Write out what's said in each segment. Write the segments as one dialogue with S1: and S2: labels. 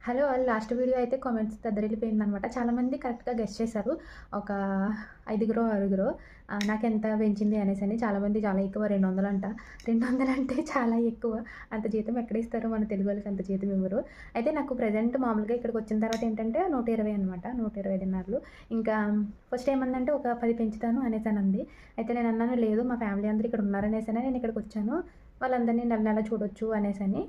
S1: Hello last video అయితే comments దద్దరిల్లిపోయింది అనమాట చాలామంది కరెక్ట్గా గెస్ట్ చేశారు. ఒక ఐదుగురు ఆరుగురు నాకు ఎంత పెంచింది అనేసి అని చాలామంది చాలా ఎక్కువ రెండు వందలు అంట. రెండు వందలు అంటే చాలా ఎక్కువ. అంత జీతం ఎక్కడ ఇస్తారు? మన తెలుగు వాళ్ళకి అంత జీతం ఇవ్వరు. అయితే నాకు ప్రజెంట్ మామూలుగా ఇక్కడికి వచ్చిన తర్వాత ఏంటంటే నూట ఇరవై అనమాట. నూట ఇరవై ఐదున్నరలు ఇంకా ఫస్ట్ ఏమందంటే ఒక పది పెంచుతాను అనేసి అని అంది. అయితే నేను అన్నాను లేదు మా ఫ్యామిలీ అందరూ ఇక్కడ ఉన్నారనేసి అని నేను ఇక్కడికి వచ్చాను. వాళ్ళందరినీ నెల నెల చూడొచ్చు అనేసి అని.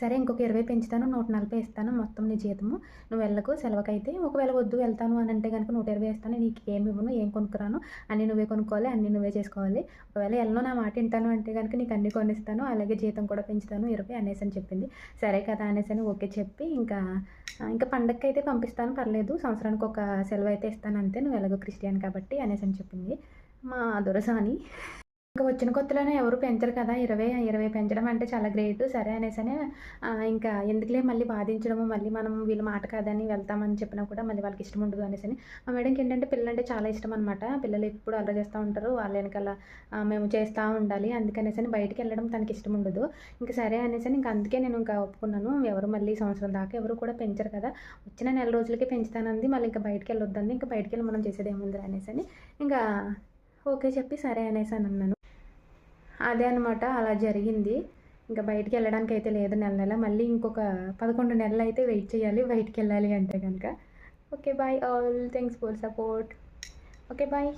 S1: సరే ఇంకొక ఇరవై పెంచుతాను నూట నలభై ఇస్తాను మొత్తం నీ జీతము. నువ్వు వెళ్ళకు సెలవుకైతే ఒకవేళ వద్దు వెళ్తాను అని అంటే కనుక నూట ఇరవై ఇస్తాను నీకు ఏమి ఇవ్వను ఏం కొనుక్కురాను అన్నీ నువ్వే కొనుక్కోవాలి అన్నీ నువ్వే చేసుకోవాలి. ఒకవేళ వెళ్ళను నా మాట వింటాను అంటే కనుక నీకు అన్ని కొనిస్తాను అలాగే జీతం కూడా పెంచుతాను ఇరవై అనేసి అని చెప్పింది. సరే కదా అనేసి అని ఓకే చెప్పి ఇంకా ఇంకా పండగకి అయితే పంపిస్తాను పర్లేదు సంవత్సరానికి ఒక సెలవు అయితే ఇస్తాను అంతే నువ్వు ఎలాగో క్రిస్టియన్ కాబట్టి అనేసి అని చెప్పింది మా దొరసాని. ఇంకా వచ్చిన కొత్తలోనే ఎవరు పెంచరు కదా ఇరవై ఇరవై పెంచడం అంటే చాలా గ్రేట్. సరే అనేసనే ఇంకా ఎందుకులే మళ్ళీ బాధించడము మళ్ళీ మనం వీళ్ళ మాట కాదని వెళ్తామని చెప్పినా కూడా మళ్ళీ వాళ్ళకి ఇష్టం ఉండదు అనేసి మా మేడంకి ఏంటంటే పిల్లలు అంటే చాలా ఇష్టం అనమాట పిల్లలు ఎప్పుడు అల్లరి చేస్తూ ఉంటారు వాళ్ళ వెనకాల మేము చేస్తూ ఉండాలి. అందుకనేసి బయటికి వెళ్ళడం తనకి ఇష్టం ఉండదు. ఇంకా సరే అనేసి ఇంకా అందుకే నేను ఇంకా ఒప్పుకున్నాను. ఎవరు మళ్ళీ సంవత్సరం దాకా ఎవరు కూడా పెంచరు కదా. వచ్చిన నెల రోజులకే పెంచుతానంది మళ్ళీ ఇంకా బయటికి వెళ్ళొద్దంది. ఇంకా బయటికి వెళ్ళి మనం చేసేది ఏముంది అనేసి అని ఇంకా ఓకే చెప్పి సరే అనేసి అని అన్నాను. అదే అనమాట అలా జరిగింది. ఇంకా బయటికి వెళ్ళడానికి అయితే లేదు నెల నెల మళ్ళీ ఇంకొక పదకొండు నెలలు అయితే వెయిట్ చేయాలి బయటికి వెళ్ళాలి అంటే కనుక okay bye all. Thanks for support. Okay bye.